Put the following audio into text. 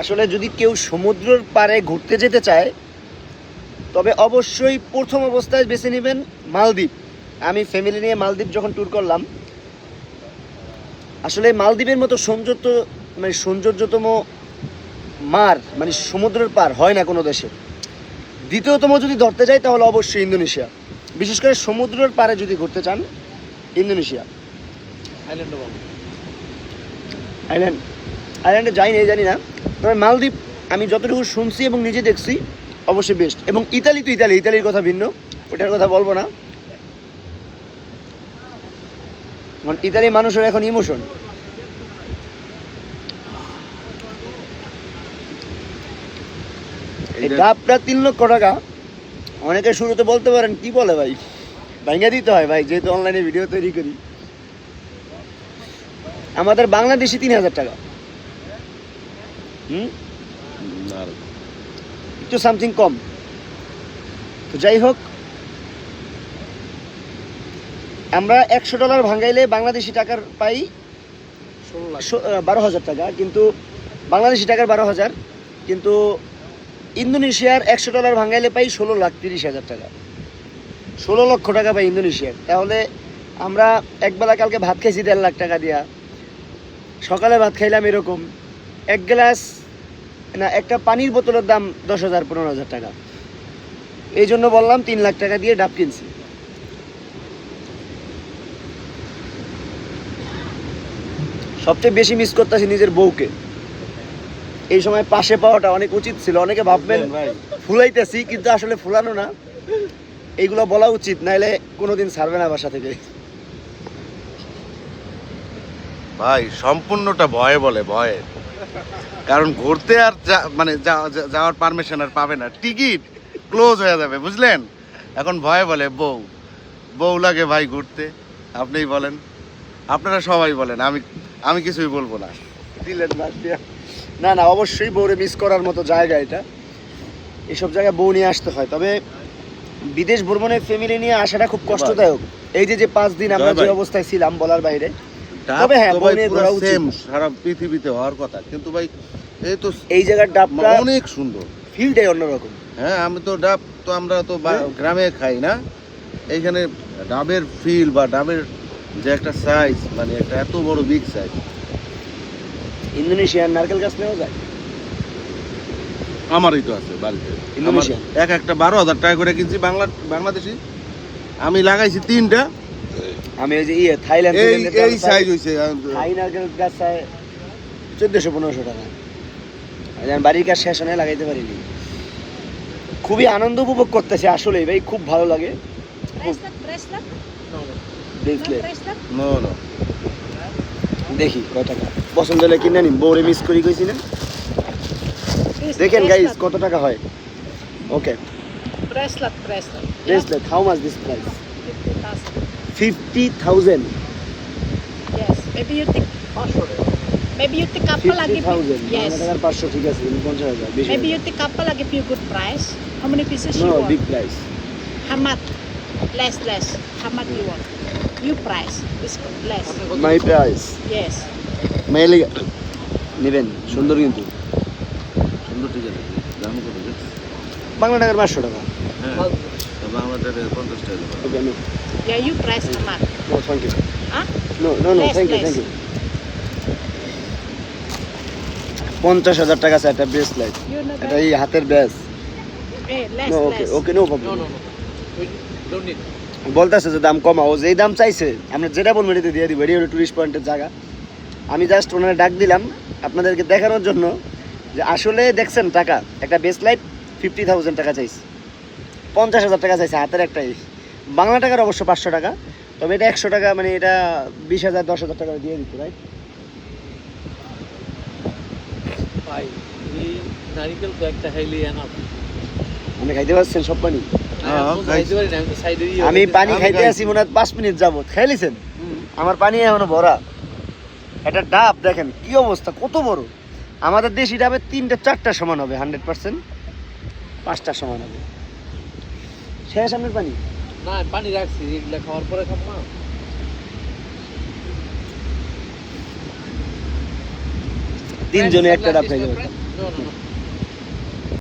আসলে যদি কেউ সমুদ্রের পাড়ে ঘুরতে যেতে চায়, তবে অবশ্যই প্রথম অবস্থায় বেছে নেবেন মালদ্বীপ। আমি ফ্যামিলি নিয়ে মালদ্বীপ যখন ট্যুর করলাম আসলে মালদ্বীপের মতো সৌন্দর্য মানে সৌন্দর্যতম মার মানে সমুদ্রের পার হয় না কোনো দেশে। দ্বিতীয়তম যদি ধরতে যাই তাহলে অবশ্যই ইন্দোনেশিয়া। বিশেষ করে সমুদ্রের পারে যদি ঘুরতে চান ইন্দোনেশিয়া। আইল্যান্ড আইল্যান্ড আইল্যান্ডে যাই নাই জানি না। তবে মালদ্বীপ আমি যতটুকু শুনছি এবং নিজে দেখছি অবশ্যই বেস্ট এবং ইতালি তো ইতালি ইতালির কথা ভিন্ন ওটার কথা বলব না। মানে ইতালি মানুষের এখন ইমোশন এই ডাবটা তিন লক্ষ টাকা। অনেকে শুরুতে বলতে পারেন কি বলে ভাই? ভাইঙ্গা দিতে হয় ভাই যেহেতু অনলাইনে ভিডিও তৈরি করি। আমাদের বাংলাদেশি তিন হাজার টাকা। হুম? একটু সামথিং কম। তো যাই হোক আমরা একশো ডলার ভাঙাইলে বাংলাদেশি টাকার পাই বারো হাজার টাকা কিন্তু বাংলাদেশি টাকার বারো হাজার কিন্তু ইন্দোনেশিয়ার একশো ডলার ভাঙাইলে পাই ষোলো লাখ তিরিশ হাজার টাকা। ষোলো লক্ষ টাকা পাই ইন্দোনেশিয়ার। তাহলে আমরা একবেলা কালকে ভাত খাইছি দেড় লাখ টাকা দিয়া। সকালে ভাত খাইলাম এরকম। এক গ্লাস না একটা পানির বোতলের দাম দশ হাজার পনেরো হাজার টাকা। এই জন্য বললাম তিন লাখ টাকা দিয়ে ডাব কিনছি। সবচেয়ে বেশি মিস করতেছি নিজের বউকে। এই সময় পাশে পাওয়াটা অনেক উচিত ছিল। অনেকে ভাববেন ভাই। ফুলাইতেছি কিন্তু আসলে ফুলানো না। এইগুলো বলা উচিত নাইলে কোনোদিন ছাড়বে না বাসা থেকে। ভাই সম্পূর্ণটা ভয়ে বলে ভয়ে। কারণ ঘুরতে আর মানে যাওয়ার পারমিশন আর পাবে না। টিকিট ক্লোজ হয়ে যাবে বুঝলেন? এখন ভয়ে বলে বউ বউ লাগে ভাই ঘুরতে। আপনিই বলেন। আপনারা সবাই বলেন আমি আমি কিছুই বলব না। দিলেন দিয়া। না না অবশ্যই বউরে মিস করার মতো জায়গা এটা। এসব জায়গায় বউ নিয়ে আসতে হয়। তবে বিদেশ ভ্রমণে ফ্যামিলি নিয়ে আসাটা খুব কষ্টদায়ক। এই যে যে পাঁচ দিন আমরা যে অবস্থায় ছিলাম বলার বাইরে ডাব তবে হ্যাঁ, বউ নিয়ে ঘোরা উচিত। সারা পৃথিবীতে হওয়ার কথা। কিন্তু ভাই এই তো এই জায়গার ডাবটা অনেক সুন্দর। ফিল্ডে অন্যরকম। হ্যাঁ আমি তো ডাব তো আমরা তো হ্যাঁ। গ্রামে খাই না। এইখানে ডাবের ফিল বা ডাবের যে একটা সাইজ মানে একটা এত বড় বিগ সাইজ ইন্দোনেশিয়ার নারকেল গাছ নেওয়া যায়? আমারই তো আছে বাড়িতে। ইন্দোনেশিয়া? এক একটা বারো হাজার টাকা করে কিনছি বাংলা বাংলাদেশি। আমি লাগাইছি তিনটা। আমি ওই যে ইয়ে থাইল্যান্ড এই এই সাইজ হয়েছে থাই নারকেল গাছ চোদ্দোশো পনেরোশো টাকা। আর বাড়ির কাজ শেষ হয় লাগাইতে পারিনি। খুবই আনন্দ উপভোগ করতেছে আসলে ভাই খুব ভালো লাগে। দেখলে নো নো দেখি কয় টাকা পছন্দ হলে কিনে নিন বউরে মিস করি কইছি না দেখেন গাইস কত টাকা হয় okay bracelet. Yeah, bracelet how much this price 50,000. Yes. Maybe you take, maybe you take couple, I fifty give you. Thousand Yes. টাকার পাঁচশো ঠিক আছে কিন্তু পঞ্চাশ হাজার বেশি Maybe you take couple, I give you good price. How many pieces no, you want? Big price How much? Less, less. How much you want? You price. It's less. My price Yes. মেলে নেবেন। সুন্দর কিন্তু। সুন্দর ঠিক আছে দাম কত বাংলা টাকার পাঁচশো টাকা। হ্যাঁ। বাংলা টাকা পঞ্চাশ টাকা okay no Yeah, you price how no thank you Huh? No no no thank you thank you পঞ্চাশ হাজার টাকা আছে একটা You know এটা এই হাতের ব্যাস। ওকে ওকে নো প্রবলেম বলতেছে যে দাম কমাও ও যেই দাম চাইছে আমরা যেটা বলব এটাতে দিয়ে দিব এটি হলো টুরিস্ট পয়েন্টের জায়গা। আমি জাস্ট ওনারা ডাক দিলাম আপনাদেরকে দেখানোর জন্য যে আসলে দেখছেন টাকা একটা বেস লাইট ফিফটি থাউজেন্ড টাকা চাইছে। পঞ্চাশ হাজার টাকা চাইছে হাতের একটাই। বাংলা টাকার অবশ্য পাঁচশো টাকা তবে এটা একশো টাকা মানে এটা বিশ হাজার দশ হাজার টাকা দিয়ে দিত রাইট ভাই নারিকেল তো একটা এনাফ আপনি খাইতে পারছেন সব পানি? আমি তো সাইডে আমি পানি খাইতে আছি মনে হয় পাঁচ মিনিট খাইলিছেন আমার পানি এখনও ভরা। একটা ডাব দেখেন কি অবস্থা কত বড়। আমাদের দেশি ডাবের তিনটা চারটা সমান হবে হান্ড্রেড পার্সেন্ট পাঁচটা সমান হবে। শেষ আমের পানি? না পানি রাখছি এগুলা খাওয়ার পরে খাম না। তিনজনে একটা ডাব খাই যাবে.